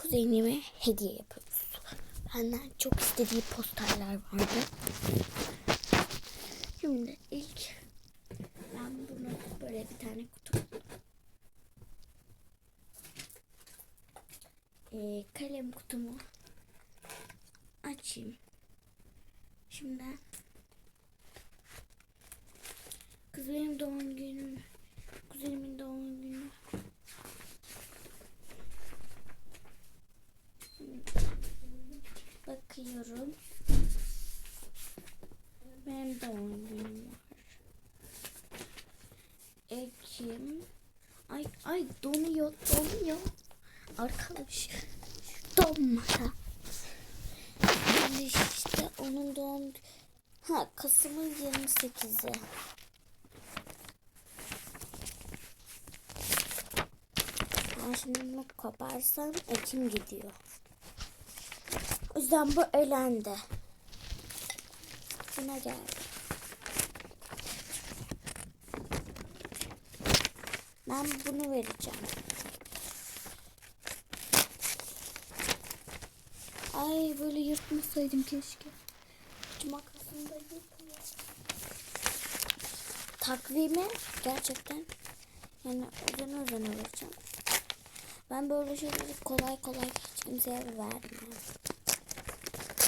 kuzenime hediye yapıyoruz. Benden çok istediği posterler vardı. Şimdi ilk ben bunu böyle bir tane kutu Ee, kalem kutumu açayım. Şimdi kız benim doğum günüm kuzenimin doğum bakıyorum benim doğum günüm var Ekim. Ay ay donuyor donuyor. Arkadaş donmasa. Şimdi işte onun doğum ha Kasım'ın 28'i Ben şimdi bunu koparsam Ekim gidiyor. Yüzden bu elendi. Buna geldi. Ben bunu vereceğim. Ay böyle yırtmasaydım keşke. Makasını. Takvimi gerçekten yani özen özen vereceğim. Ben böyle şeyleri kolay kolay hiç kimseye vermiyorum.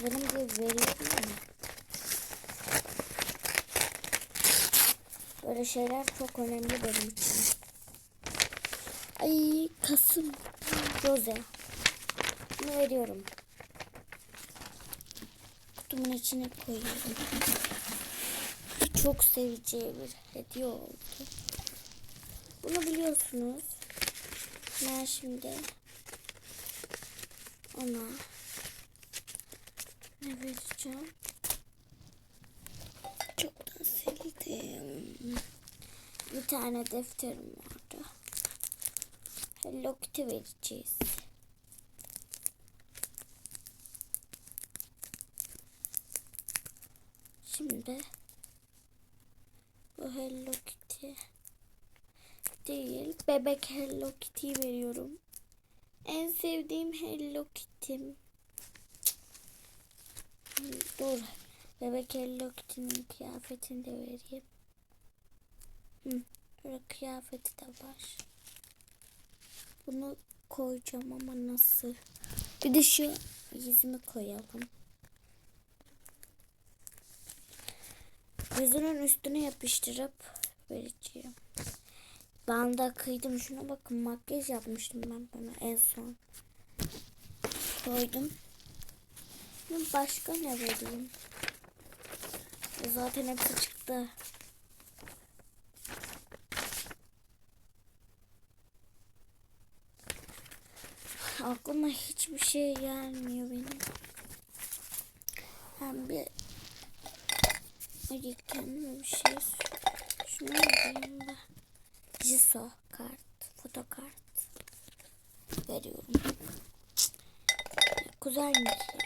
Benim gibi veriyorum ama. Böyle şeyler çok önemli benim için. Ay Kasım. Rose. Bunu veriyorum. Kutumun içine koyuyorum. Çok seveceği bir hediye oldu. Bunu biliyorsunuz. Ben şimdi ona ne vereceğim? Çoktan sildim. Bir tane defterim vardı. Hello Kitty vereceğiz. Şimdi bu Hello Kitty değil. Bebek Hello Kitty'yi veriyorum. En sevdiğim Hello Kitty'm. Dur. Bebek Hello kıyafetini de vereyim. Hı. Böyle kıyafeti de var. Bunu koyacağım ama nasıl? Bir de şu yüzümü koyalım. Gözünün üstüne yapıştırıp vereceğim. Ben de kıydım. Şuna bakın makyaj yapmıştım ben bana en son. Koydum. Başka ne vereyim? E, Zaten hepsi çıktı. Aklıma hiçbir şey gelmiyor benim. Hem bir Hadi kendime bir şey şunu vereyim ben. Jiso kart, foto kart veriyorum. Güzelmiş ya.